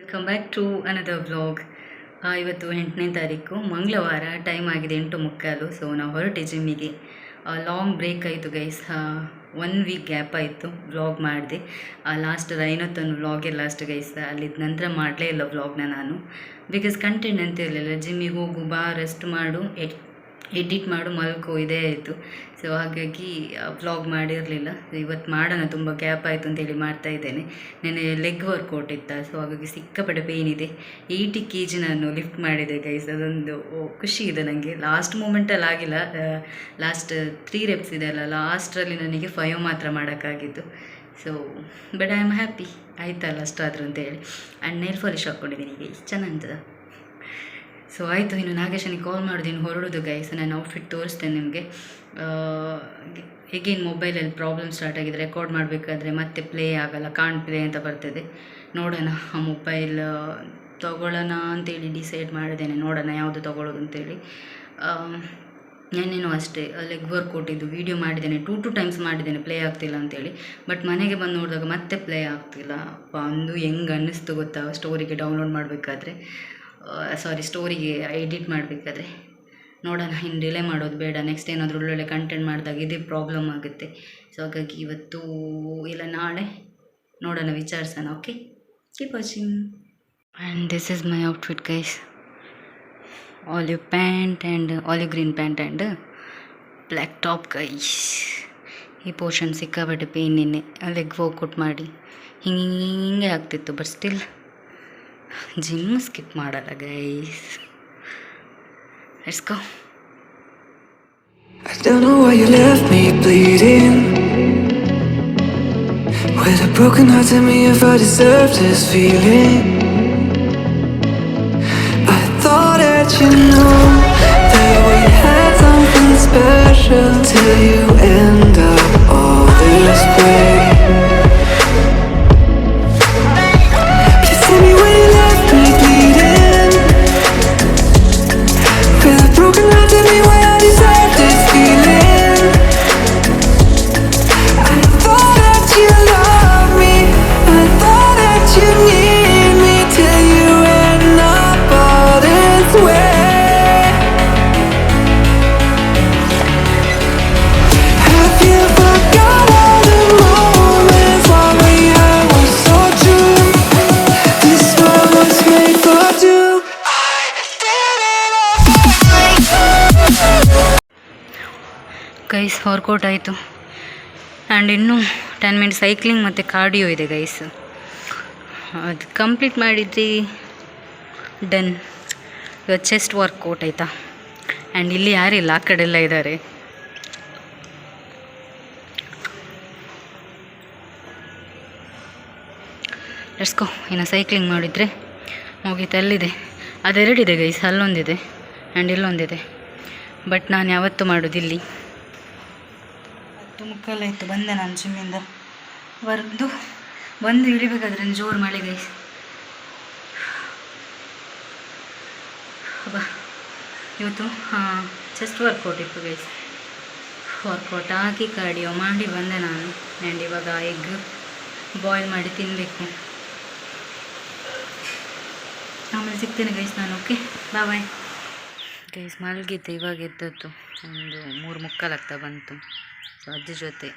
Welcome back to another vlog ಇವತ್ತು ಎಂಟನೇ ತಾರೀಕು. ಮಂಗಳವಾರ ಟೈಮ್ ಆಗಿದೆ, ಎಂಟು ಮುಕ್ಕಾಲು. ಸೊ ನಾವು ಹೊರಟೆ ಜಿಮ್ಮಿಗೆ ಲಾಂಗ್ ಬ್ರೇಕ್ ಆಯಿತು ಗೈಸ್ ಒನ್ ವೀಕ್ ಗ್ಯಾಪ್ ಆಯಿತು ವ್ಲಾಗ್ ಮಾಡಿದೆ. ಲಾಸ್ಟ್ ಐನೊತ್ತೊಂದು ವ್ಲಾಗೆ ಲಾಸ್ಟ್ ಗೈಸ್ ಅಲ್ಲಿದ್ದ ನಂತರ ಮಾಡಲೇ ಇಲ್ಲ ವ್ಲಾಗ್ನ ನಾನು. ಬಿಕಾಸ್ ಕಂಟೆಂಟ್ ಅಂತ ಇರಲಿಲ್ಲ. ಜಿಮ್ಮಿಗೆ ಹೋಗು, ಬಾ ರೆಸ್ಟ್ ಮಾಡು. ಎಡಿಟ್ ಮಾಡು, ಮಲ್ಕೋ, ಇದೇ ಆಯಿತು. ಸೊ ಹಾಗಾಗಿ ವ್ಲಾಗ್ ಮಾಡಿರಲಿಲ್ಲ. ಇವತ್ತು ಮಾಡೋಣ, ತುಂಬ ಗ್ಯಾಪ್ ಆಯಿತು ಅಂತೇಳಿ ಮಾಡ್ತಾ ಇದ್ದೇನೆ. ನೆನೆ ಲೆಗ್ ವರ್ಕೌಟ್ ಇತ್ತ ಸೊ ಹಾಗಾಗಿ ಸಿಕ್ಕಾಪಟ್ಟೆ ಪೇನ್ ಇದೆ. ಏಯ್ಟಿ ಕೆ ಜಿ ನಾನು ಲಿಫ್ಟ್ ಮಾಡಿದೆ ಗೈಸ್ ಅದೊಂದು ಖುಷಿ ಇದೆ ನನಗೆ ಲಾಸ್ಟ್ ಮೂಮೆಂಟಲ್ಲಿ ಆಗಿಲ್ಲ. ಲಾಸ್ಟ್ ತ್ರೀ ರೆಪ್ಸ್ ಇದೆ ಅಲ್ಲ ಲಾಸ್ಟ್ರಲ್ಲಿ ನನಗೆ ಫೈವ್ ಮಾತ್ರ ಮಾಡೋಕ್ಕಾಗಿದ್ದು so but I am happy ಆಯ್ತಲ್ಲ ಅಂತ ಅಂತೇಳಿ. ಆ್ಯಂಡ್ ನೇಲ್ ಫಾಲಿಶ್ ಹಾಕ್ಕೊಂಡಿದ್ದೀನಿ ಈಗ ಚೆನ್ನಾಗಿರ್ತದ ಸೊ ಆಯಿತು, ಇನ್ನು ನಾಗೇಶನಿಗೆ ಕಾಲ್ ಮಾಡೋದು, ಇನ್ನು ಹೊರಡೋದು ಗೈಸ್ ನಾನು ಔಟ್ಫಿಟ್ ತೋರಿಸ್ತೇನೆ ನಿಮಗೆ. ಹೇಗೇನು ಮೊಬೈಲಲ್ಲಿ ಪ್ರಾಬ್ಲಮ್ ಸ್ಟಾರ್ಟ್ ಆಗಿದೆ ರೆಕಾರ್ಡ್ ಮಾಡಬೇಕಾದ್ರೆ ಮತ್ತೆ ಪ್ಲೇ ಆಗಲ್ಲ ಕಾಣ್ ಪ್ಲೇ ಅಂತ ಬರ್ತದೆ. ನೋಡೋಣ, ಆ ಮೊಬೈಲ್ ತೊಗೊಳ್ಳೋಣ ಅಂತೇಳಿ ಡಿಸೈಡ್ ಮಾಡಿದ್ದೇನೆ, ನೋಡೋಣ ಯಾವುದು ತೊಗೊಳ್ಳೋದು ಅಂತೇಳಿ. ನಾನೇನು ಅಷ್ಟೇ ಲೆಗ್ ವರ್ಕ್ ಕೊಟ್ಟಿದ್ದು ವೀಡಿಯೋ ಮಾಡಿದ್ದೇನೆ ಟೂ ಟು ಟೈಮ್ಸ್ ಮಾಡಿದ್ದೇನೆ ಪ್ಲೇ ಆಗ್ತಿಲ್ಲ ಅಂತೇಳಿ. ಬಟ್ ಮನೆಗೆ ಬಂದು ನೋಡಿದಾಗ ಮತ್ತೆ ಪ್ಲೇ ಆಗ್ತಿಲ್ಲ. ಅಂದು ಹೆಂಗೆ ಅನ್ನಿಸ್ತು ಗೊತ್ತಾ ಸ್ಟೋರಿಗೆ ಡೌನ್ಲೋಡ್ ಮಾಡಬೇಕಾದ್ರೆ. ಸಾರಿ ಸ್ಟೋರಿಗೆ ಎಡಿಟ್ ಮಾಡಬೇಕಾದ್ರೆ. ನೋಡೋಣ, ಇನ್ನು ಡಿಲೇ ಮಾಡೋದು ಬೇಡ. ನೆಕ್ಸ್ಟ್ ಏನಾದರೂ ಒಳ್ಳೊಳ್ಳೆ ಕಂಟೆಂಟ್ ಮಾಡಿದಾಗ ಇದೇ ಪ್ರಾಬ್ಲಮ್ ಆಗುತ್ತೆ. ಸೊ ಹಾಗಾಗಿ ಇವತ್ತು ಇಲ್ಲ, ನಾಳೆ ನೋಡೋಣ, ವಿಚಾರಿಸೋಣ okay keep watching and this is my outfit guys olive pant and olive green pant and black top guys ಈ ಪೋರ್ಷನ್ ಸಿಕ್ಕಾಬಟ್ಟೆ ಪೇನ್ ನಿನ್ನೆ. ಲೆಗ್ ವರ್ಕೌಟ್ ಮಾಡಿ. ಹಿಂಗೆ ಹಿಂಗೆ ಆಗ್ತಿತ್ತು ಬಟ್ ಸ್ಟಿಲ್ ಜಿಮ್ ಸ್ಕಿಪ್ ಮಾಡಲ್ಲ guys let's go I don't know why you left me bleeding. With a broken heart, tell me if I deserve this feeling. I thought that you knew that we had something special till you end up all this way. Guys workout ಆಯಿತು. And ಇನ್ನೂ ten minute cycling ಮತ್ತು cardio ಇದೆ guys ಅದು complete ಮಾಡಿದ್ರಿ done ಇವತ್ತು chest workout ಆಯಿತಾ? And ಇಲ್ಲಿ ಯಾರಿಲ್ಲ ಆ ಕಡೆ ಎಲ್ಲ ಇದ್ದಾರೆ ಎಷ್ಟು ಇನ್ನು ಸೈಕ್ಲಿಂಗ್ ಮಾಡಿದರೆ ಮುಗೀತು, ಅಲ್ಲಿದೆ. ಅದೆರಡಿದೆ ಗೈಸ್ ಅಲ್ಲೊಂದಿದೆ. ಆ್ಯಂಡ್ ಇಲ್ಲೊಂದಿದೆ. ಬಟ್ ನಾನು ಯಾವತ್ತೂ ಮಾಡೋದು ಆಯಿತು, ಬಂದೆ ನಾನು ಜಿಮ್ಮಿಂದ ಬರೆದು ಬಂದು ಇಳಿಬೇಕಾದ್ರೆ ಜೋರು ಮಳೆ ಗೈಸ್ ಹಬ್ಬ. ಇವತ್ತು, ಹಾಂ ಜಸ್ಟ್ ವರ್ಕೌಟ್ ಇತ್ತು ಗೈಸ್ ವರ್ಕೌಟ್ ಹಾಕಿ ಕಾರ್ಡಿಯೋ ಮಾಡಿ ಬಂದೆ ನಾನು. ಆ್ಯಂಡ್ ಇವಾಗ ಎಗ್ ಬಾಯ್ಲ್ ಮಾಡಿ ತಿನ್ನಬೇಕು ಆಮೇಲೆ ಸಿಗ್ತೇನೆ ಗೈಸ್ ನಾನು ಓಕೆ ಬಾಯ್ ಬಾಯ್ ಗೈಸ್ ಮಲಗಿದ್ದೆ ಇವಾಗ ಎದ್ದದ್ದು ಒಂದು ಮೂರು ಮುಕ್ಕಾಲಾಗ್ತಾ ಬಂತು. ಸೊ ಅಜ್ಜಿ ಜೊತೆ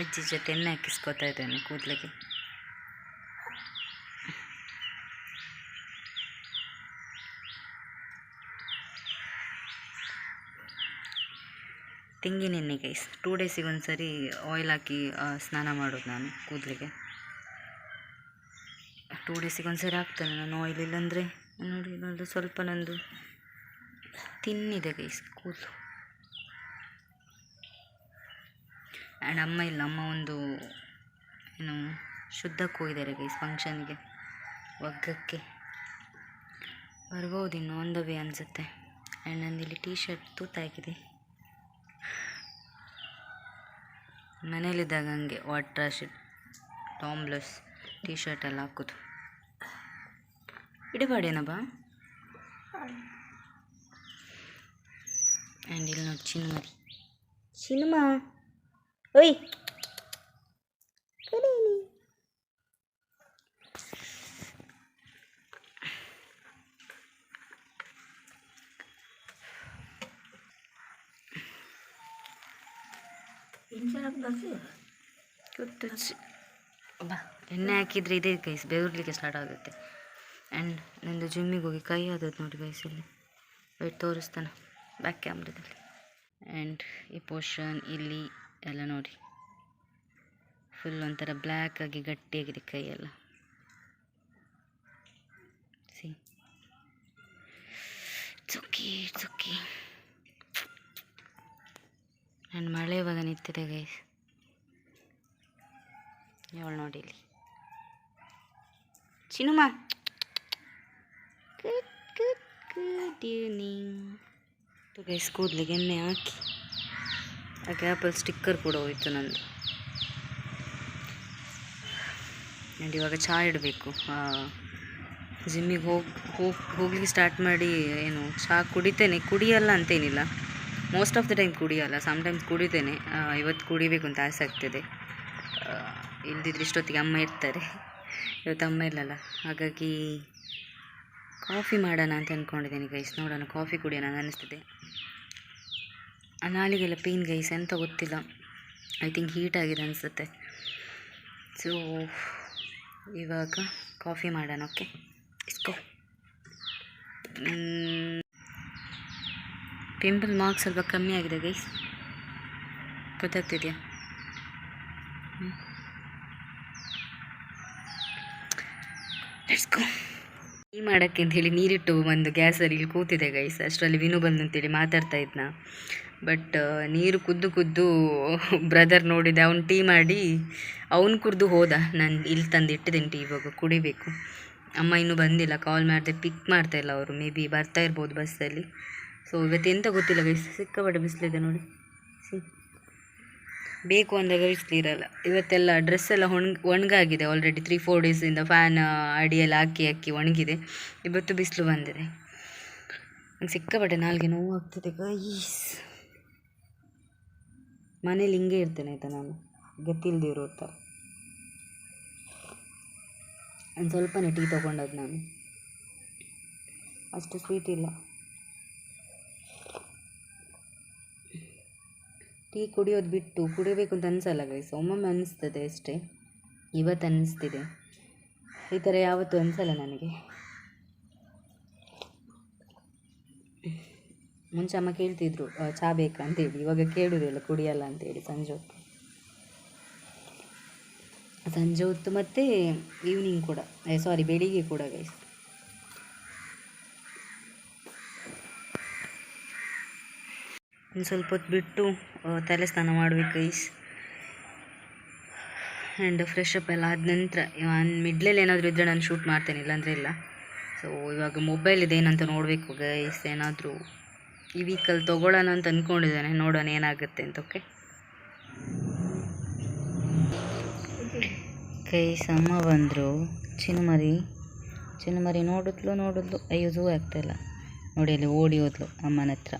ಅಜ್ಜಿ ಜೊತೆ ಎಣ್ಣೆ ಹಾಕಿಸ್ಕೊತಾ ಇದ್ದೇನೆ ಕೂದಲಿಗೆ. ತೆಂಗಿನೆಣ್ಣೆ ಗೈಸ್ ಟೂ ಡೇಸಿಗೆ ಒಂದು ಸರಿ ಆಯಿಲ್ ಹಾಕಿ ಸ್ನಾನ ಮಾಡೋದು ನಾನು ಕೂದಲಿಗೆ. ಟೂ ಡೇಸಿಗೆ ಒಂದು ಸರಿ ಹಾಕ್ತೇನೆ ನಾನು ಆಯಿಲ್ ಇಲ್ಲಾಂದರೆ. ನೋಡಿ ಇನ್ನೊಂದು ಸ್ವಲ್ಪ ನಂದು ತಿನ್ನಿದೆ ಗೈಸ್ ಕೂದಲು. ಆ್ಯಂಡ್ ಅಮ್ಮ ಇಲ್ಲ ಅಮ್ಮ ಒಂದು, ಏನು ಶುದ್ಧಕ್ಕೆ ಹೋಗಿದ್ದಾರೆ ಗೈಸ್ ಫಂಕ್ಷನ್ಗೆ ಒಗ್ಗಕ್ಕೆ. ಬರ್ಬೋದು, ಇನ್ನು ಆನ್ ದ ವೇ ಅನಿಸುತ್ತೆ. ಆ್ಯಂಡ್ ನಂದು ಇಲ್ಲಿ ಟೀ ಶರ್ಟ್ ತೂತಾಗಿದೆ ಮನೇಲಿದ್ದಾಗ ಹಂಗೆ ವಾಟ್ರ್ ಶರ್ಟ್ ಟಾಮ್ಲೆಸ್ ಟೀ ಶರ್ಟ್ ಎಲ್ಲ ಹಾಕೋದು. ಇಡಬೇಡೇನಬ್ಬ हैंडल मेरी सिनेमा ओय गई बेवरली स्टार्ट आगते आंड नुम्मी कई आदत नोट गई तोरस्तान ಬ್ಯಾಕ್ ಕ್ಯಾಮ್ರದಲ್ಲಿ ಆ್ಯಂಡ್ ಈ ಪೋರ್ಷನ್ ಇಲ್ಲಿ ಎಲ್ಲ ನೋಡಿ. ಫುಲ್ ಒಂಥರ ಬ್ಲ್ಯಾಕ್ ಆಗಿ ಗಟ್ಟಿಯಾಗಿದೆ ಕೈಯೆಲ್ಲ. ಸಿ ಚುಕ್ಕಿ ಚುಕ್ಕಿ ಆ್ಯಂಡ್ ಮಳೆ ಇವಾಗ ನಿಂತಿದೆ ಗೈಸ್ ಇವಳು ನೋಡಿ ಇಲ್ಲಿ? Chinuma. Good good good evening guys ಕೂದಲಿಗೆ ಎಣ್ಣೆ ಹಾಕಿ. ಆ ಗ್ಯಾಪಲ್ಲಿ ಸ್ಟಿಕ್ಕರ್ ಕೂಡ ಹೋಯಿತು ನಂದು. ಆ್ಯಂಡ್ ಇವಾಗ ಚಹಾ ಇಡಬೇಕು. ಜಿಮ್ಮಿಗೆ ಹೋಗಿ ಹೋಗಿ, ಹೋಗ್ಲಿಕ್ಕೆ ಸ್ಟಾರ್ಟ್ ಮಾಡಿ, ಏನು ಚಹಾ ಕುಡಿತೇನೆ. ಕುಡಿಯಲ್ಲ ಅಂತೇನಿಲ್ಲ. ಮೋಸ್ಟ್ ಆಫ್ ದ ಟೈಮ್ ಕುಡಿಯಲ್ಲ. ಸಮ್ಟೈಮ್ಸ್ ಕುಡಿತೇನೆ. ಇವತ್ತು ಕುಡಿಬೇಕು ಅಂತ ಆಸೆ ಆಗ್ತದೆ. ಇಲ್ದಿದ್ರೆ ಇಷ್ಟೊತ್ತಿಗೆ ಅಮ್ಮ ಇರ್ತಾರೆ. ಇವತ್ತು ಅಮ್ಮ ಇಲ್ಲಲ್ಲ. ಹಾಗಾಗಿ ಕಾಫಿ ಮಾಡೋಣ ಅಂತ ಅಂದ್ಕೊಂಡಿದ್ದೀನಿ ಗೈಸ್ ನೋಡೋಣ ಕಾಫಿ ಕುಡಿಯೋಣ ಅನ್ನಿಸ್ತಿದೆ ನಾಲಿಗೆಲ್ಲ ಪೇನ್ ಗೈಸ್ ಎಂತ ಗೊತ್ತಿಲ್ಲ. ಐ ಥಿಂಕ್ ಹೀಟ್ ಆಗಿದೆ ಅನಿಸುತ್ತೆ. ಸೊ ಇವಾಗ ಕಾಫಿ ಮಾಡೋಣ ಓಕೆ ಇಸ್ಕೋ ಪಿಂಪಲ್ ಮಾರ್ಕ್ಸ್ ಸ್ವಲ್ಪ ಕಮ್ಮಿ ಆಗಿದೆ ಗೈಸ್. ಗೊತ್ತಾಗ್ತಿದೆಯಾ? ಟೀ ಮಾಡೋಕ್ಕೆ ಅಂತ ಹೇಳಿ ನೀರಿಟ್ಟು ಒಂದು ಗ್ಯಾಸಲ್ಲಿ ಇಲ್ಲಿ ಕೂತಿದೆ ಗೈಸ್. ಅಷ್ಟರಲ್ಲಿ ವಿನು ಬಂದು ಅಂತೇಳಿ ಮಾತಾಡ್ತಾ ಇದ್ನ. ಬಟ್ ನೀರು ಕುದ್ದು ಕುದ್ದು ಬ್ರದರ್ ನೋಡಿದೆ, ಅವ್ನು ಟೀ ಮಾಡಿ ಅವನು ಕುಡ್ದು ಹೋದ. ನಾನು ಇಲ್ಲಿ ತಂದು ಇಟ್ಟಿದ್ದೀನಿ ಟೀ ಇವಾಗ, ಕುಡಿಬೇಕು. ಅಮ್ಮ ಇನ್ನೂ ಬಂದಿಲ್ಲ ಕಾಲ್ ಮಾಡಿದೆ ಪಿಕ್ ಮಾಡ್ತಾ ಇಲ್ಲ ಅವರು ಮೇ ಬಿ ಬರ್ತಾ ಇರ್ಬೋದು ಬಸ್ಸಲ್ಲಿ ಸೊ ಇವತ್ತು ಎಂತ ಗೊತ್ತಿಲ್ಲ ಗೈಸ್ ಸಿಕ್ಕಾಪಟ್ಟೆ ಬಿಸಿಲಿದೆ ನೋಡಿ. ಬೇಕು ಅಂದಾಗ ಬಿಸಿಲಿರಲ್ಲ ಇವತ್ತೆಲ್ಲ ಡ್ರೆಸ್ ಎಲ್ಲ ಒಣಗ್, ಒಣಗಾಗಿದೆ ಆಲ್ರೆಡಿ ತ್ರೀ ಫೋರ್ ಡೇಸಿಂದ ಫ್ಯಾನ್ ಅಡಿಯಲ್ಲಿ ಹಾಕಿ ಹಾಕಿ ಒಣಗಿದೆ. ಇವತ್ತು ಬಿಸಿಲು ಬಂದಿದೆ. ಸಿಕ್ಕಾಪಟ್ಟೆ ನಾಲ್ಗೆ ನೋವು ಆಗ್ತಿದೆ ಗೈಸ್ ಮನೇಲಿ ಹಿಂಗೆ ಇರ್ತೇನೆ ಆಯಿತಾ ನಾನು? ಗೊತ್ತಿಲ್ಲದಿರೋ ಥರ. ಒಂದು ಸ್ವಲ್ಪನೇ ಟೀ ತೊಗೊಂಡದ್ದು ನಾನು. ಅಷ್ಟು ಸ್ವೀಟ್ ಇಲ್ಲ. ಟೀ ಕುಡಿಯೋದು ಬಿಟ್ಟು ಕುಡಿಬೇಕು ಅಂತ ಅನಿಸಲ್ಲ ಗೈಸ್ ಒಮ್ಮೊಮ್ಮೆ ಅನಿಸ್ತದೆ ಅಷ್ಟೇ. ಇವತ್ತು ಅನ್ನಿಸ್ತಿದೆ ಈ ಥರ ಯಾವತ್ತೂ ಅನಿಸಲ್ಲ ನನಗೆ. ಮುಂಚೆ ಅಮ್ಮ ಕೇಳ್ತಿದ್ರು ಚಾ ಬೇಕಾ ಅಂತೇಳಿ ಇವಾಗ ಕೇಳುವುದಿಲ್ಲ ಕುಡಿಯಲ್ಲ ಅಂತೇಳಿ ಸಂಜೆ. ಹೊತ್ತು ಸಂಜೆ ಹೊತ್ತು ಮತ್ತು ಈವ್ನಿಂಗ್ ಕೂಡ ಸಾರಿ ಬೆಳಿಗ್ಗೆ ಕೂಡ ಗೈಸ್ ಇನ್ನು ಸ್ವಲ್ಪ ಹೊತ್ತು ಬಿಟ್ಟು ತಲೆ ಸ್ನಾನ ಮಾಡ್ಬೇಕು ಗೈಸ್ ಆ್ಯಂಡ್ ಫ್ರೆಶ್ ಅಪ್ ಎಲ್ಲ ಆದ ನಂತರ ಮಿಡ್ಲಲ್ಲಿ ಏನಾದರೂ ಇದ್ದರೆ ನಾನು ಶೂಟ್ ಮಾಡ್ತೇನೆ, ಇಲ್ಲಾಂದರೆ ಇಲ್ಲ. ಸೊ ಇವಾಗ ಮೊಬೈಲ್ ಇದೆ ಏನಂತ ನೋಡಬೇಕು ಗೈಸ್ ಏನಾದರೂ. ಈ ವೀಕಲ್ಲಿ ತೊಗೊಳ್ಳೋಣ ಅಂತ ಅಂದ್ಕೊಂಡಿದ್ದಾನೆ ನೋಡೋಣ ಏನಾಗುತ್ತೆ ಅಂತ ಓಕೆ ಕೈ ಅಮ್ಮ ಬಂದರು. ಚಿನ್ಮರಿ ಚಿನ್ಮರಿ ನೋಡಿದ್ಲು ನೋಡಿದ್ಲು. ಅಯ್ಯೋ ಝೂ ಆಗ್ತಾಯಿಲ್ಲ ನೋಡಿ, ಅಲ್ಲಿ ಓಡಿ ಹೋದ್ಲು ಅಮ್ಮನ ಹತ್ರ.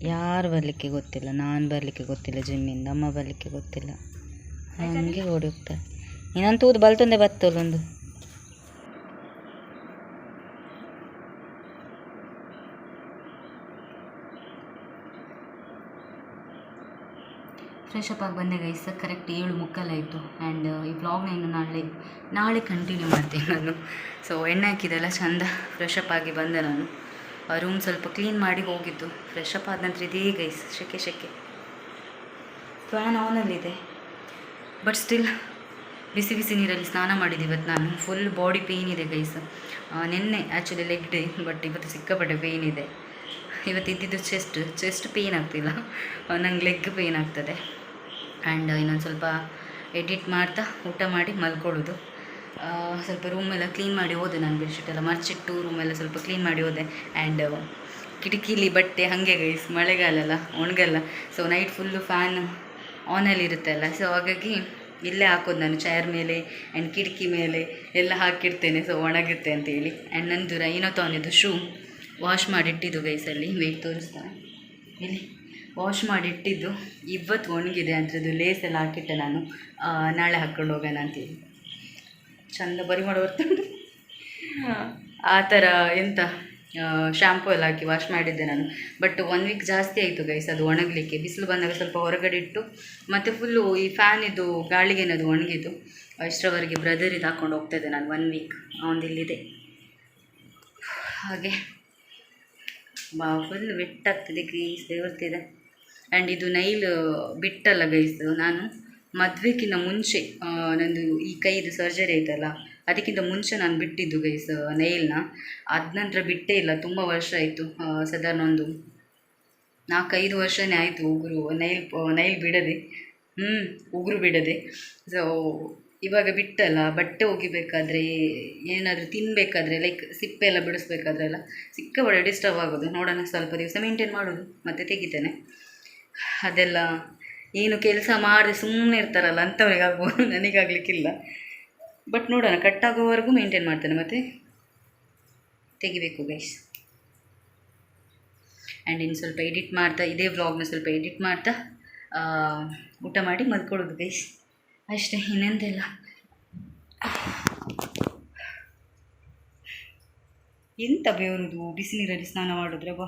ಯಾರು ಬರಲಿಕ್ಕೆ ಗೊತ್ತಿಲ್ಲ. ನಾನು ಬರಲಿಕ್ಕೆ ಗೊತ್ತಿಲ್ಲ. ಜಿಮ್ಮಿಂದ ಅಮ್ಮ ಬರಲಿಕ್ಕೆ ಗೊತ್ತಿಲ್ಲ. ಹಾಗೆ ಓಡಿ ಹೋಗ್ತಾರೆ ಇನ್ನೊಂದು ತೂದು ಬಲ್ತಂದೆ ಬತ್ತಲ್ಲೊಂದು ಫ್ರೆಶ್ ಅಪ್ ಆಗಿ ಬಂದೆ ಗೈಸ್ ಕರೆಕ್ಟ್ ಏಳು ಮುಕ್ಕಾಲಾಯಿತು ಆ್ಯಂಡ್ ಈ ವ್ಲಾಗ್ನ ಇನ್ನು ನಾಳೆ ನಾಳೆ ಕಂಟಿನ್ಯೂ ಮಾಡ್ತೀನಿ ನಾನು. ಸೊ ಎಣ್ಣೆ ಹಾಕಿದೆಲ್ಲ ಚಂದ ಫ್ರೆಶ್ ಅಪ್ ಆಗಿ ಬಂದೆ ನಾನು. ರೂಮ್ ಸ್ವಲ್ಪ ಕ್ಲೀನ್ ಮಾಡಿ ಹೋಗಿದ್ದು. ಫ್ರೆಶ್ ಅಪ್ ಆದ ನಂತರ ಇದೇ ಗೈಸ್ ಶೆಕೆ ಶೆಕೆ. ಫ್ಯಾನ್ ಆನಲ್ಲಿದೆ ಬಟ್ ಸ್ಟಿಲ್ ಬಿಸಿ ಬಿಸಿ ನೀರಲ್ಲಿ ಸ್ನಾನ ಮಾಡಿದ್ದು ಇವತ್ತು ನಾನು. ಫುಲ್ ಬಾಡಿ ಪೇಯ್ನ್ ಇದೆ ಗೈಸ್ ನಿನ್ನೆ ಆ್ಯಕ್ಚುಲಿ ಲೆಗ್ ಡೇ ಬಟ್ ಇವತ್ತು ಸಿಕ್ಕಾಪಟ್ಟೆ ಪೇಯ್ನ್ ಇದೆ. ಇವತ್ತು ಇದ್ದಿದ್ದು ಚೆಸ್ಟ್ ಚೆಸ್ಟ್ ಪೇಯ್ನ್ ಆಗ್ತಿಲ್ಲ. ನಂಗೆ ಲೆಗ್ ಪೇಯ್ನ್ ಆಗ್ತದೆ. ಆ್ಯಂಡ್ ಇನ್ನೊಂದು ಸ್ವಲ್ಪ ಎಡಿಟ್ ಮಾಡ್ತಾ ಊಟ ಮಾಡಿ ಮಲ್ಕೊಳ್ಳೋದು. ಸ್ವಲ್ಪ ರೂಮೆಲ್ಲ ಕ್ಲೀನ್ ಮಾಡಿ ಹೋದೆ ನಾನು ಬೆಡ್ಶೀಟ್ ಎಲ್ಲ. ಮರ್ಚಿಟ್ಟು ರೂಮೆಲ್ಲ ಸ್ವಲ್ಪ ಕ್ಲೀನ್ ಮಾಡಿ ಹೋದೆ. ಆ್ಯಂಡ್ ಕಿಟಕಿಲಿ ಬಟ್ಟೆ ಹಾಗೆ ಗೈಸ್ ಮಳೆಗಾಲ ಅಲ್ಲ, ಒಣಗಲ್ಲ. ಸೊ ನೈಟ್ ಫುಲ್ಲು ಫ್ಯಾನ್ ಆನಲ್ಲಿ ಇರುತ್ತೆ ಅಲ್ಲ. ಸೊ ಹಾಗಾಗಿ ಇಲ್ಲೇ ಹಾಕೋದು ನಾನು ಚೇರ್ ಮೇಲೆ ಆ್ಯಂಡ್ ಕಿಟಕಿ ಮೇಲೆ ಎಲ್ಲ ಹಾಕಿರ್ತೇನೆ ಸೊ ಒಣಗುತ್ತೆ ಅಂತೇಳಿ ಆ್ಯಂಡ್ ನಂದು ರೈನೋ ತೊಗೊಂಡಿದ್ದು ಶೂ ವಾಶ್ ಮಾಡಿಟ್ಟಿದ್ದು ಗೈಸಲ್ಲಿ ವೆಯ್ಟ್ ತೋರಿಸ್ತಾನೆ ಇಲ್ಲಿ. ವಾಶ್ ಮಾಡಿಟ್ಟಿದ್ದು. ಇವತ್ತು ಒಣಗಿದೆ ಅಂಥದ್ದು ಲೇಸ್ ಎಲ್ಲ ಹಾಕಿಟ್ಟೆ ನಾನು. ನಾಳೆ ಹಾಕ್ಕೊಂಡು ಹೋಗೋಣ ಅಂತೀನಿ ಚಂದ ಬರಿ ಮಾಡೋ ಹೊರ್ತು. ಆ ಥರ ಎಂತ ಶಾಂಪೂ ಎಲ್ಲ ಹಾಕಿ ವಾಶ್ ಮಾಡಿದ್ದೆ ನಾನು. ಬಟ್ ಒನ್ ವೀಕ್ ಜಾಸ್ತಿ ಆಯಿತು ಗೈಸ್ ಅದು ಒಣಗಲಿಕ್ಕೆ. ಬಿಸಿಲು ಬಂದಾಗ ಸ್ವಲ್ಪ ಹೊರಗಡೆ ಇಟ್ಟು ಮತ್ತು ಫುಲ್ಲು ಈ ಫ್ಯಾನ್ ಇದು ಗಾಳಿಗೇನದು ಒಣಗಿದ್ದು ಇಷ್ಟರವರೆಗೆ ಬ್ರದರ್ ಇದು ಹಾಕೊಂಡು ಹೋಗ್ತಾಯಿದ್ದೆ ನಾನು ಒನ್ ವೀಕ್ ಅವನದು ಇಲ್ಲಿದೆ. ಹಾಗೆ. ಬಾ ಫುಲ್ ಬೆಟ್ಟಾಗ್ತದೆ ಗ್ರೀನ್ಸ್ ಬೆವರ್ತಿದೆ ಆ್ಯಂಡ್ ಇದು ನೈಲ್ ಬಿಟ್ಟಲ್ಲ ಗೈಸ್ ನಾನು. ಮದುವೆಗಿಂತ ಮುಂಚೆ ನಂದು ಈ ಕೈದು ಸರ್ಜರಿ ಆಯ್ತಲ್ಲ, ಅದಕ್ಕಿಂತ ಮುಂಚೆ ನಾನು ಬಿಟ್ಟಿದ್ದು ಗೈಸ್ ನೈಲ್ನ ಅದ ನಂತರ ಬಿಟ್ಟೇ ಇಲ್ಲ, ತುಂಬ ವರ್ಷ ಆಯಿತು ಸಾಧಾರಣ ಒಂದು ನಾಲ್ಕೈದು ವರ್ಷನೇ ಆಯಿತು ಉಗುರು ನೈಲ್ ನೈಲ್ ಬಿಡದೆ. ಹ್ಞೂ ಉಗುರು ಬಿಡದೆ. ಸೊ ಇವಾಗ ಬಿಟ್ಟಲ್ಲ, ಬಟ್ಟೆ ಒಗಿಬೇಕಾದ್ರೆ, ಏನಾದರೂ ತಿನ್ನಬೇಕಾದ್ರೆ ಲೈಕ್ ಸಿಪ್ಪೆ ಎಲ್ಲ ಬಿಡಿಸ್ಬೇಕಾದ್ರೆ ಎಲ್ಲ ಒಳ್ಳೆ ಡಿಸ್ಟರ್ಬ್ ಆಗೋದು. ನೋಡೋಣ ಸ್ವಲ್ಪ ದಿವಸ ಮೇಂಟೈನ್ ಮಾಡೋದು, ಮತ್ತೆ ತೆಗಿತೇನೆ. ಅದೆಲ್ಲ ಏನು ಕೆಲಸ ಮಾಡದೆ ಸುಮ್ಮನೆ ಇರ್ತಾರಲ್ಲ ಅಂಥವ್ರಿಗೆ ಆಗ್ಬೋದು ನನಗಾಗಲಿಕ್ಕಿಲ್ಲ. ಬಟ್ ನೋಡೋಣ ಕಟ್ಟಾಗೋವರೆಗೂ ಮೇಂಟೈನ್ ಮಾಡ್ತೇನೆ ಮತ್ತೆ. ತೆಗಿಬೇಕು ಗೈಸ್ ಆ್ಯಂಡ್ ಇನ್ನು ಸ್ವಲ್ಪ ಎಡಿಟ್ ಮಾಡ್ತಾ, ಇದೇ ವ್ಲಾಗ್ನ ಸ್ವಲ್ಪ ಎಡಿಟ್ ಮಾಡ್ತಾ ಊಟ ಮಾಡಿ ಮಲ್ಕೊಳ್ಳೋದು ಗೈಸ್ ಅಷ್ಟೇ, ಇನ್ನೊಂದಿಲ್ಲ. ಎಂತ ಬೇವರುದು ಬಿಸಿ ನೀರಲ್ಲಿ ಸ್ನಾನ ಮಾಡಿದ್ರೆ ಬಾ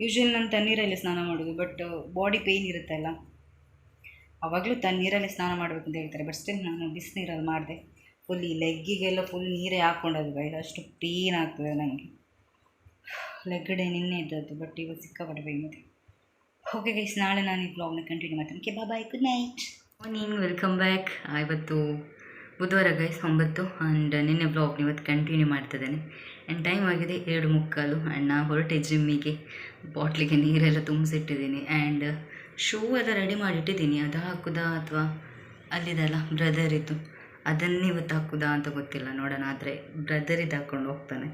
ಯೂಶ್ವಲಿ ನಾನು ತಣ್ಣೀರಲ್ಲಿ ಸ್ನಾನ ಮಾಡೋದು ಬಟ್ ಬಾಡಿ ಪೇಯ್ನ್ ಇರುತ್ತಲ್ಲ ಆವಾಗಲೂ ತಣ್ಣೀರಲ್ಲಿ ಸ್ನಾನ ಮಾಡಬೇಕು ಅಂತ ಹೇಳ್ತಾರೆ ಬಟ್ ಸ್ಟಿಲ್ ನಾನು ಬಿಸಿನೀರಲ್ಲಿ ಮಾಡಿದೆ. ಫುಲ್ ಈ ಲೆಗ್ಗಿಗೆಲ್ಲ ಫುಲ್ ನೀರೇ ಹಾಕ್ಕೊಂಡೋದು ಗೈಸ್ ಅಷ್ಟು ಪೇಯ್ನ್ ಆಗ್ತದೆ ನನಗೆ ಲೆಗ್ಗಡೆ ನಿನ್ನೆ ಇದ್ದದ್ದು ಬಟ್ ಇವತ್ತು ಸಿಕ್ಕಾಪಟ್ಟೆ ಓಕೆ ಗೈಸ್ ನಾಳೆ ನಾನು ಈ ಬ್ಲಾಗ್ನ ಕಂಟಿನ್ಯೂ ಮಾಡ್ತೀನಿ. Okay bye good night morning welcome back ಇವತ್ತು ಬುಧವಾರ ಗೈಸ್ ಒಂಬತ್ತು ಆ್ಯಂಡ್ ನಿನ್ನೆ ಬ್ಲಾಗ್ನ ಇವತ್ತು ಕಂಟಿನ್ಯೂ ಮಾಡ್ತಿದ್ದೇನೆ. ಆ್ಯಂಡ್ ಟೈಮ್ ಆಗಿದೆ ಎರಡು ಮುಕ್ಕಾಲು ಆ್ಯಂಡ್ ನಾ ಹೊರಟೆ ಜಿಮ್ಮಿಗೆ ಬಾಟ್ಲಿಗೆ ನೀರೆಲ್ಲ ತುಂಬಿಸಿಟ್ಟಿದ್ದೀನಿ ಆ್ಯಂಡ್ ಶೂ ಎಲ್ಲ ರೆಡಿ ಮಾಡಿಟ್ಟಿದ್ದೀನಿ. ಅದು ಹಾಕುದಾ ಅಥವಾ ಅಲ್ಲಿದಲ್ಲ ಬ್ರದರ್ ಇತ್ತು ಅದನ್ನೇ ಇವತ್ತು ಹಾಕುದಾ ಅಂತ ಗೊತ್ತಿಲ್ಲ. ನೋಡೋಣ, ಆದರೆ ಬ್ರದರ್ ಇದು ಹಾಕ್ಕೊಂಡು ಹೋಗ್ತಾನೆ.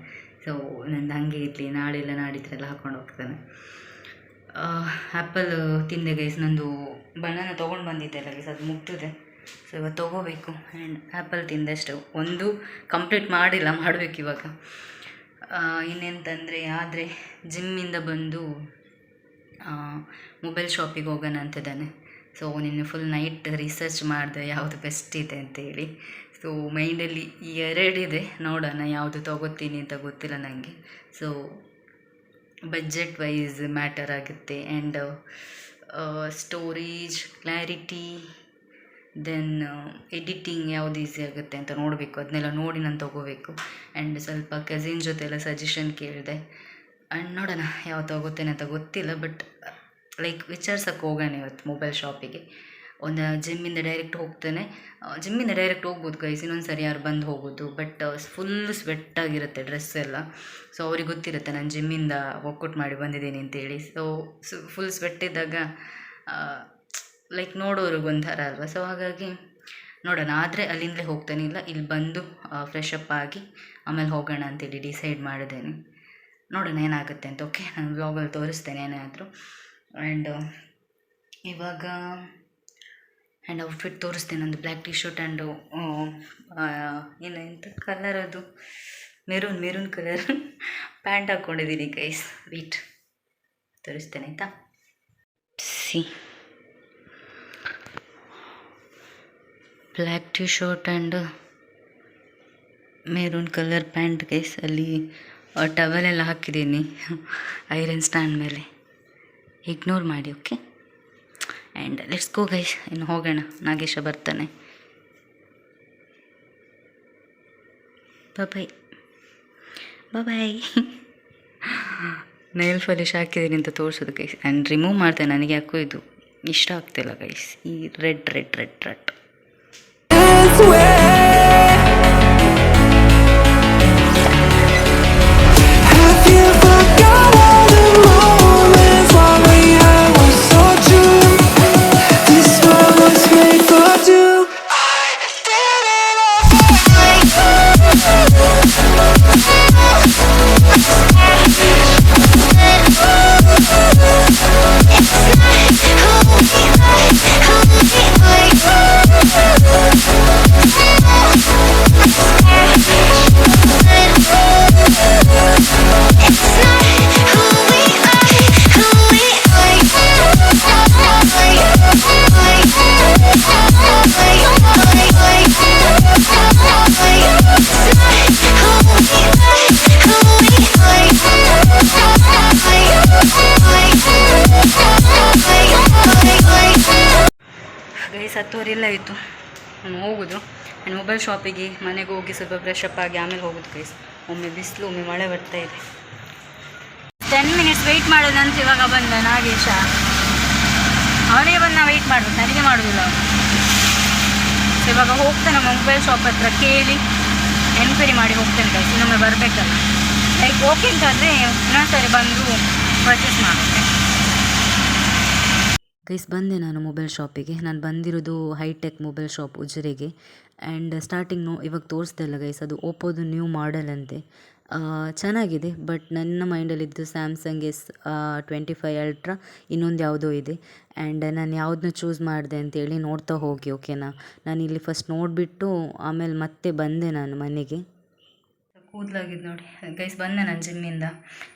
ಸೊ ನಂದು ಹಾಗೆ ಇರಲಿ. ಇಲ್ಲ ನಾಡಿದ್ರೆಲ್ಲ ಹಾಕ್ಕೊಂಡು ಹೋಗ್ತಾನೆ. ಆ್ಯಪಲ್ ತಿಂದೆ ಗೈಸ್ ನಂದು ಬಣ್ಣನ ತೊಗೊಂಡು ಬಂದಿದ್ದೆ ಗೈಸ್ ಅದು ಮುಗ್ದಿದೆ. ಸೊ ಇವತ್ತು ತೊಗೋಬೇಕು. ಆ್ಯಂಡ್ ಆ್ಯಪಲ್ ತಿಂದಷ್ಟು ಒಂದು ಕಂಪ್ಲೀಟ್ ಮಾಡಿಲ್ಲ, ಮಾಡಬೇಕು ಇವಾಗ. ಇನ್ನೆಂತಂದರೆ ಆದರೆ ಜಿಮ್ಮಿಂದ ಬಂದು ಮೊಬೈಲ್ ಶಾಪಿಗೆ ಹೋಗೋಣ ಅಂತಿದ್ದಾನೆ ಸೊ ನಿನ್ನೆ ಫುಲ್ ನೈಟ್ ರಿಸರ್ಚ್ ಮಾಡಿದೆ ಯಾವುದು ಬೆಸ್ಟ್ ಇದೆ ಅಂತೇಳಿ. ಸೊ ಮೈಂಡಲ್ಲಿ ಎರಡಿದೆ. ನೋಡೋಣ ಯಾವುದು ತೊಗೋತೀನಿ ಅಂತ ಗೊತ್ತಿಲ್ಲ ನನಗೆ ಸೊ ಬಜೆಟ್ ವೈಸ್ ಮ್ಯಾಟರ್ ಆಗುತ್ತೆ and storage clarity then editing ಯಾವುದು ಈಸಿ ಆಗುತ್ತೆ ಅಂತ ನೋಡಬೇಕು. ಅದನ್ನೆಲ್ಲ ನೋಡಿ ನಾನು ತೊಗೋಬೇಕು. ಆ್ಯಂಡ್ ಸ್ವಲ್ಪ ಕಸಿನ್ ಜೊತೆ ಎಲ್ಲ ಸಜೆಷನ್ ಕೇಳಿದೆ. ಆ್ಯಂಡ್ ನೋಡೋಣ ಯಾವ ತಗೋತೇನೆ ಅಂತ ಗೊತ್ತಿಲ್ಲ ಬಟ್ ಲೈಕ್ ವಿಚಾರ್ಸಕ್ಕೆ ಹೋಗೋಣ ಇವತ್ತು ಮೊಬೈಲ್ ಶಾಪಿಗೆ ಒಂದು ಜಿಮ್ಮಿಂದ ಡೈರೆಕ್ಟ್ ಹೋಗ್ತೇನೆ. ಜಿಮ್ಮಿಂದ ಡೈರೆಕ್ಟ್ ಹೋಗ್ಬೋದು ಗೈಸ್ ಇನ್ನೊಂದು ಸರಿ ಯಾರು ಬಂದು ಹೋಗೋದು. ಬಟ್ ಫುಲ್ ಸ್ವೆಟ್ ಆಗಿರುತ್ತೆ ಡ್ರೆಸ್ ಎಲ್ಲ. ಸೊ ಅವ್ರಿಗೆ ಗೊತ್ತಿರುತ್ತೆ ನಾನು ಜಿಮ್ಮಿಂದ ವರ್ಕೌಟ್ ಮಾಡಿ ಬಂದಿದ್ದೀನಿ ಅಂತೇಳಿ. ಸೊ ಫುಲ್ ಸ್ವೆಟ್ ಇದ್ದಾಗ ಲೈಕ್ ನೋಡೋರಿಗೆ ಒಂಥರ ಅಲ್ವಾ? ಸೊ ಹಾಗಾಗಿ ನೋಡೋಣ. ಆದರೆ ಅಲ್ಲಿಂದಲೇ ಹೋಗ್ತಾನೆ. ಇಲ್ಲ, ಇಲ್ಲಿ ಬಂದು ಫ್ರೆಶ್ ಅಪ್ ಆಗಿ ಆಮೇಲೆ ಹೋಗೋಣ ಅಂತೇಳಿ ಡಿಸೈಡ್ ಮಾಡಿದ್ದೇನೆ. ನೋಡೋಣ ಏನಾಗುತ್ತೆ ಅಂತ. ಓಕೆ ನಾನು ವ್ಲಾಗಲ್ಲಿ ತೋರಿಸ್ತೇನೆ ಏನಾದರೂ. ಆ್ಯಂಡ್ ಇವಾಗ ಆ್ಯಂಡ್ ಔಟ್ಫಿಟ್ ತೋರಿಸ್ತೇನೆ. ಒಂದು ಬ್ಲ್ಯಾಕ್ ಟೀ ಶರ್ಟ್ ಆ್ಯಂಡು ಏನು ಎಂಥ ಕಲರ್ ಅದು? ಮೆರೂನ್ ಮೆರೂನ್ ಕಲರ್ ಪ್ಯಾಂಟ್ ಹಾಕ್ಕೊಂಡಿದ್ದೀನಿ ಗೈಸ್ ವೀಟ್ ತೋರಿಸ್ತೇನೆ, ಆಯಿತಾ? See black T shirt and maroon colour pant guys ಅಲ್ಲಿ ಟವೆಲೆಲ್ಲ ಹಾಕಿದ್ದೀನಿ. ಐರನ್ ಸ್ಟ್ಯಾಂಡ್ ಮೇಲೆ. ಇಗ್ನೋರ್ ಮಾಡಿ okay and let's go guys ಇನ್ನು ಹೋಗೋಣ. ನಾಗೇಶ ಬರ್ತಾನೆ. ಬಾಯ್ ಬಾಯ್ ನೈಲ್ ಫಲಿಶ್ ಹಾಕಿದ್ದೀನಿ ಅಂತ ತೋರಿಸೋದು ಗೈಸ್ ಆ್ಯಂಡ್ ರಿಮೂವ್ ಮಾಡ್ತೇನೆ. ನನಗೆ ಯಾಕೋ ಇದು ಇಷ್ಟ ಆಗ್ತಿಲ್ಲ ಗೈಸ್ ಈ red red red red It's where ಹತ್ತುವರೆ ಇತ್ತು ನಾನು ಹೋಗೋದು. ಆ್ಯಂಡ್ ಮೊಬೈಲ್ ಶಾಪಿಗೆ ಮನೆಗೆ ಹೋಗಿ ಸ್ವಲ್ಪ ಬ್ರಷ್ ಅಪ್ ಆಗಿ ಆಮೇಲೆ ಹೋಗೋದು ಪ್ಲೀಸ್ ಒಮ್ಮೆ ಬಿಸಿಲು, ಒಮ್ಮೆ ಮಳೆ ಬರ್ತಾ ಇದೆ. ಟೆನ್ ಮಿನಿಟ್ಸ್ ವೆಯ್ಟ್ ಮಾಡೋದಂತ ಇವಾಗ ಬಂದ ನಾಗೇಶ. ಅವನಿಗೆ ಬಂದು ನಾವು ವೆಯ್ಟ್ ಮಾಡ್ಬೇಕು, ನನಗೆ ಮಾಡೋದಿಲ್ಲ ಅವನು. ಇವಾಗ ಹೋಗ್ತಾನೆ ಮೊಬೈಲ್ ಶಾಪ್ ಹತ್ರ ಕೇಳಿ ಎನ್ಕ್ವೈರಿ ಮಾಡಿ ಹೋಗ್ತೇನೆ ಕೈ ಇನ್ನೊಮ್ಮೆ ಬರಬೇಕಲ್ಲ. ಲೈಕ್ ಓಕೆ ಅಂತಂದರೆ ಇನ್ನೊಂದ್ಸರಿ ಬಂದು ಪರ್ಚೇಸ್ ಮಾಡುತ್ತೆ ಗೈಸ್ ಬಂದೆ ನಾನು ಮೊಬೈಲ್ ಶಾಪಿಗೆ ನಾನು ಬಂದಿರೋದು ಹೈಟೆಕ್ ಮೊಬೈಲ್ ಶಾಪ್ ಉಜಿರೆಗೆ ಆ್ಯಂಡ್ ಸ್ಟಾರ್ಟಿಂಗ್ ನೋ ಇವಾಗ ತೋರಿಸ್ದಲ್ಲ ಗೈಸ್ ಅದು ಓಪೋದು ನ್ಯೂ ಮಾಡೆಲ್ ಅಂತೆ. ಚೆನ್ನಾಗಿದೆ ಬಟ್ ನನ್ನ ಮೈಂಡಲ್ಲಿದ್ದು Samsung S twenty five Ultra ಇನ್ನೊಂದು ಯಾವುದೋ ಇದೆ. ಆ್ಯಂಡ್ ನಾನು ಯಾವುದನ್ನ ಚೂಸ್ ಮಾಡಿದೆ ಅಂತೇಳಿ ನೋಡ್ತಾ ಹೋಗಿ ಓಕೆನಾ ನಾನು ಇಲ್ಲಿ ಫಸ್ಟ್ ನೋಡಿಬಿಟ್ಟು ಆಮೇಲೆ ಮತ್ತೆ ಬಂದೆ ನಾನು ಮನೆಗೆ. ಕೂದಲಾಗಿದ್ದು ನೋಡಿ. ಗೈಸ್ ಬಂದೆ ನಾನು ಜಿಮ್ಮಿಂದ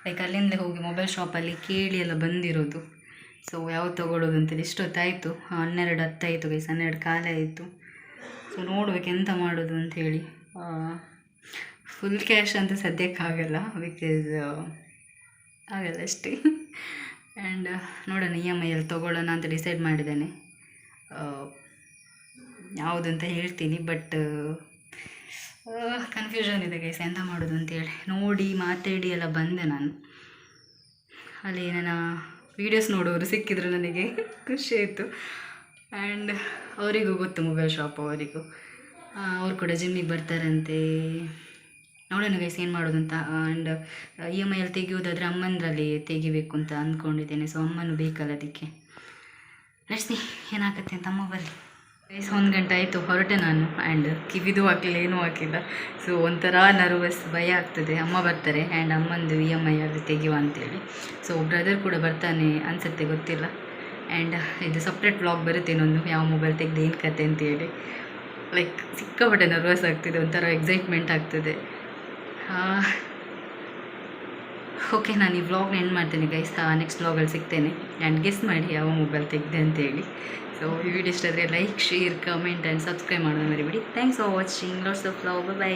ಲೈಕ್ ಅಲ್ಲಿಂದಲೇ ಹೋಗಿ ಮೊಬೈಲ್ ಶಾಪಲ್ಲಿ ಕೇಳಿ ಎಲ್ಲ ಬಂದಿರೋದು. ಸೊ ಯಾವ್ದು ತೊಗೊಳ್ಳೋದು ಅಂತೇಳಿ ಇಷ್ಟೊತ್ತಾಯಿತು ಹನ್ನೆರಡು ಹತ್ತಾಯಿತು ಗೈಸ್ ಹನ್ನೆರಡು ಕಾಲ ಆಯಿತು. ಸೊ ನೋಡ್ಬೇಕು ಎಂತ ಮಾಡೋದು ಅಂಥೇಳಿ ಫುಲ್ ಕ್ಯಾಶ್ ಅಂತ ಸದ್ಯಕ್ಕಾಗಲ್ಲ ಬಿಕಾಸ್ ಆಗಲ್ಲ ಅಷ್ಟೇ. ಆ್ಯಂಡ್ ನೋಡೋಣ ಇ ಎಂ ಐಯಲ್ಲಿ ತೊಗೊಳ್ಳೋಣ ಅಂತ ಡಿಸೈಡ್ ಮಾಡಿದ್ದೇನೆ. ಯಾವುದು ಅಂತ ಹೇಳ್ತೀನಿ ಬಟ್ ಕನ್ಫ್ಯೂಷನ್ ಇದೆ ಗೈಸ್ ಎಂತ ಮಾಡೋದು ಅಂತೇಳಿ ನೋಡಿ, ಮಾತಾಡಿ ಎಲ್ಲ ಬಂದೆ ನಾನು. ಅಲ್ಲಿ ನನ್ನ ವೀಡಿಯೋಸ್ ನೋಡೋರು ಸಿಕ್ಕಿದ್ರು ನನಗೆ. ಖುಷಿ ಆಯಿತು. ಆ್ಯಂಡ್ ಅವರಿಗೂ ಗೊತ್ತು ಮೊಬೈಲ್ ಶಾಪ್ ಅವರಿಗೂ. ಅವ್ರು ಕೂಡ ಜಿಮ್ಮಿಗೆ ಬರ್ತಾರಂತೆ. ನೋಡೋಣ ಗೈಸ್ ಏನು ಮಾಡೋದು ಅಂತ. ಆ್ಯಂಡ್ ಇ ಎಂ ಐಯಲ್ಲಿ ತೆಗೆಯೋದಾದರೆ ಅಮ್ಮಂದ್ರಲ್ಲಿ ತೆಗಿಬೇಕು ಅಂತ ಅಂದ್ಕೊಂಡಿದ್ದೇನೆ. ಸೊ ಅಮ್ಮನೂ ಬೇಕಲ್ಲ ಅದಕ್ಕೆ. ನಡೆಸಿ, ಏನಾಗತ್ತೆ ಅಂತ ಅಮ್ಮ ಬರಲಿ ಗೈಸ್ ಒಂದು ಗಂಟೆ ಆಯಿತು, ಹೊರಟೆ ನಾನು ಆ್ಯಂಡ್ ಕಿವಿದು ಹಾಕಿಲ್ಲ ಏನೂ ಹಾಕಿಲ್ಲ ಸೊ ಒಂಥರ ನರ್ವಸ್ ಭಯ ಆಗ್ತದೆ. ಅಮ್ಮ ಬರ್ತಾರೆ ಆ್ಯಂಡ್ ಅಮ್ಮಂದು ಇ ಎಂ ಐ ಅಲ್ಲಿ ತೆಗೆಯುವ ಅಂತೇಳಿ. ಸೊ ಬ್ರದರ್ ಕೂಡ ಬರ್ತಾನೆ ಅನಿಸುತ್ತೆ, ಗೊತ್ತಿಲ್ಲ. ಆ್ಯಂಡ್ ಇದು ಸಪ್ರೇಟ್ ವ್ಲಾಗ್ ಬರುತ್ತೆ ಇನ್ನೊಂದು, ಯಾವ ಮೊಬೈಲ್ ತೆಗೆದು ಏನು ಕತೆ ಅಂತೇಳಿ. ಲೈಕ್ ಸಿಕ್ಕಾಪಟ್ಟೆ ನರ್ವಸ್ ಆಗ್ತಿದೆ, ಒಂಥರ ಎಕ್ಸೈಟ್ಮೆಂಟ್ ಆಗ್ತದೆ. ಓಕೆ ನಾನು ಈ ವ್ಲಾಗ್ನ ಎಂಡ್ ಮಾಡ್ತೇನೆ ಗೈಸ್ ನೆಕ್ಸ್ಟ್ ವ್ಲಾಗಲ್ಲಿ ಸಿಗ್ತೇನೆ. ಆ್ಯಂಡ್ ಗೆಸ್ ಮಾಡಿ ಯಾವ ಮೊಬೈಲ್ ತೆಗೆದೆ ಅಂತೇಳಿ. ಸೊ ಈ ವಿಡಿಯೋ ಇಷ್ಟ ಆದರೆ like share comment and subscribe ಮಾಡೋದು ಮರಿಬೇಡಿ. Thanks for watching lots of love bye